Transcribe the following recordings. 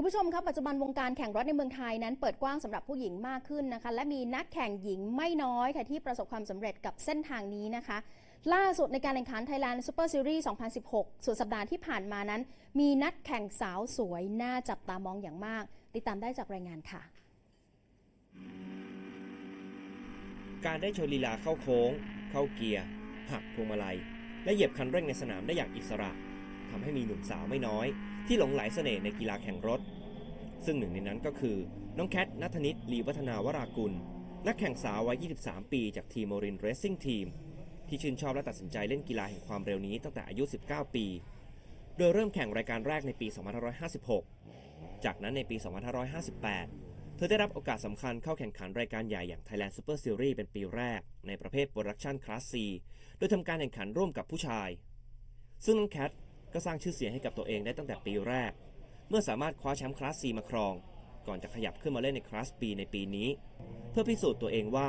คุณผู้ชมครับปัจจุบันวงการแข่งรถในเมืองไทยนั้นเปิดกว้างสำหรับผู้หญิงมากขึ้นนะคะ และมีนักแข่งหญิงไม่น้อยค่ะที่ประสบความสำเร็จกับเส้นทางนี้นะคะ ล่าสุดในการแข่งขัน Thailand Super Series 2016 สุดสัปดาห์ที่ผ่านมานั้น มีนักแข่งสาวสวยน่าจับตามองอย่างมาก ติดตามได้จากรายงานค่ะ การได้โชว์ลีลาเข้าโค้ง เข้าเกียร์ หักพวงมาลัย และเหยียบคันเร่งในสนามได้อย่างอิสระ ทำให้มีหนุ่มสาวไม่น้อย ที่หลงไหลเสน่ห์ในกีฬาแข่งรถ ซึ่งหนึ่งในนั้นก็คือ น้องแคทนัทนิตลีวัฒนาวรากุล นักแข่งสาววัย 23 ปีจากทีมโมรินเรสซิ่งทีมที่ชื่นชอบและตัดสินใจเล่นกีฬาแห่งความเร็วนี้ตั้งแต่อายุ 19 ปี โดยเริ่มแข่งรายการแรกในปี 2556 จากนั้นในปี 2558 เธอได้รับโอกาสสำคัญเข้าแข่งขันรายการใหญ่อย่าง Thailand Super Series เป็นปีแรก ในประเภท Production Class C โดยทำการแข่งขันร่วมกับผู้ชาย ซึ่งน้องแคท ก็สร้างชื่อเสียงให้กับตัวเองได้ตั้งแต่ปีแรก เมื่อสามารถคว้าแชมป์คลาส C มาครอง ก่อนจะขยับขึ้นมาเล่นในคลาส B ในปีนี้ เพื่อพิสูจน์ตัวเองว่า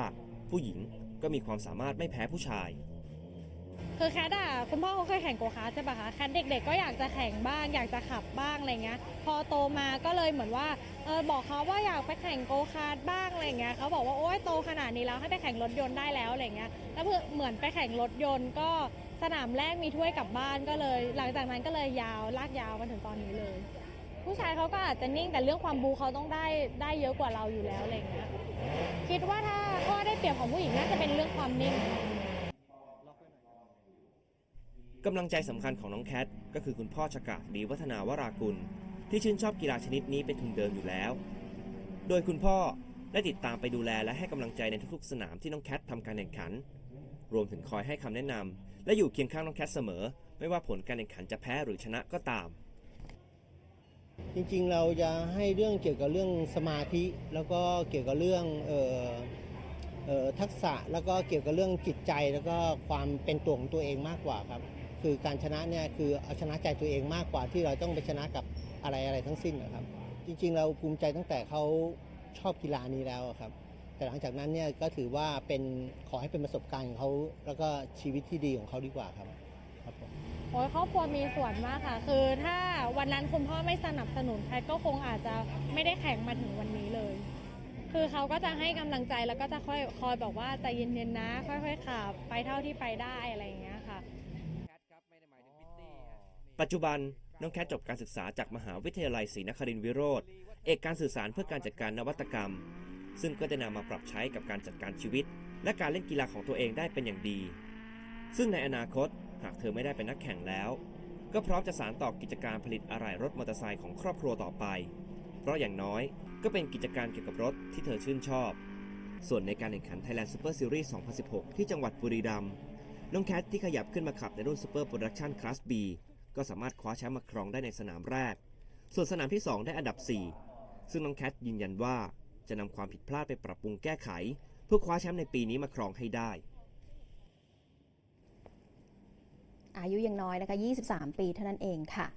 ผู้หญิงก็มีความสามารถไม่แพ้ผู้ชาย คือแคทอะคุณพ่อเขาเคยแข่งโกคาร์ทใช่ปะคะแคทเด็ก ๆ ก็อยากจะแข่งบ้าง อยากจะขับบ้างอะไรเงี้ย พอโตมาก็เลยเหมือนว่าเออบอกเขาว่าอยากไปแข่งโกคาร์ทบ้างอะไรเงี้ยเขาบอกว่าโอ๊ยโตขนาดนี้แล้วให้ไปแข่งรถยนต์ได้แล้วอะไรเงี้ยแล้วเพื่อเหมือนไปแข่งรถยนต์ก็สนามแรกมีถ้วยกลับบ้านก็เลย หลังจากนั้นก็เลยยาวลากยาวมาถึงตอนนี้เลย ผู้ชายเขาก็อาจจะนิ่งแต่เรื่องความบูเขาต้องได้ได้เยอะกว่าเราอยู่แล้วอะไรเงี้ยคิดว่าถ้าข้อได้เปรียบของผู้หญิงน่าจะเป็นเรื่องความนิ่ง กำลังใจสำคัญของน้องแคทก็คือคุณพ่อชกะดีวัฒนาวรากุล ที่ชื่นชอบกีฬาชนิดนี้เป็นทุนเดิมอยู่แล้ว โดยคุณพ่อได้ติดตามไปดูแลและให้กำลังใจในทุกๆ สนามที่น้องแคททำการแข่งขัน รวมถึงคอยให้คำแนะนำและอยู่เคียงข้างน้องแคทเสมอ ไม่ว่าผลการแข่งขันจะแพ้หรือชนะก็ตาม จริงๆเราจะให้เรื่องเกี่ยวกับเรื่องสมาธิ แล้วก็เกี่ยวกับเรื่องเอ่อเอ่อทักษะแล้วก็เกี่ยวกับเรื่องจิตใจแล้วก็ความเป็นตัวของตัวเองมากกว่าครับ คือการชนะเนี่ยคือเอาชนะใจตัวเองมากกว่าที่เราต้องไปชนะกับอะไรอะไรทั้งสิ้นนะครับ จริงๆ เราภูมิใจตั้งแต่เขาชอบกีฬานี้แล้วครับ แต่หลังจากนั้นเนี่ยก็ถือว่าเป็นขอให้เป็นประสบการณ์ของเขาแล้วก็ชีวิตที่ดีของเขาดีกว่าครับครับผมโอ้ยครอบครัวมีส่วนมากค่ะ คือถ้าวันนั้นคุณพ่อไม่สนับสนุนแพทก็คงอาจจะไม่ได้แข่งมาถึงวันนี้เลย คือเขาก็จะให้กำลังใจแล้วก็จะค่อยคอยบอกว่าใจเย็นๆนะ ค่อยๆขับไปเท่าที่ไปได้อะไรอย่างเงี้ยค่ะ ปัจจุบันน้องแคทจบการศึกษาจากมหาวิทยาลัยศรีนครินทรวิโรธเอกการสื่อสารเพื่อการจัดการนวัตกรรม ซึ่งก็ได้นำมาปรับใช้กับการจัดการชีวิต และการเล่นกีฬาของตัวเองได้เป็นอย่างดี ซึ่งในอนาคตหากเธอไม่ได้เป็นนักแข่งแล้ว ก็พร้อมจะสานต่อกิจการผลิตอะไหล่รถมอเตอร์ไซค์ของครอบครัวต่อไป เพราะอย่างน้อยก็เป็นกิจการเกี่ยวกับรถที่เธอชื่นชอบ ส่วนในการแข่งขัน Thailand Super Series 2016 ที่จังหวัดบุรีรัมย์น้องแคทที่ขยับขึ้นมาขับในรุ่น Super Production Class B ก็สามารถคว้าแชมป์มาครองได้ในสนามแรก ส่วนสนามที่ 2 ได้อันดับ 4 ซึ่งน้องแคทยืนยันว่าจะนำความผิดพลาดไปปรับปรุงแก้ไข เพื่อคว้าแชมป์ในปีนี้มาครองให้ได้อายุยังน้อยนะคะ 23 ปีเท่านั้นเองค่ะ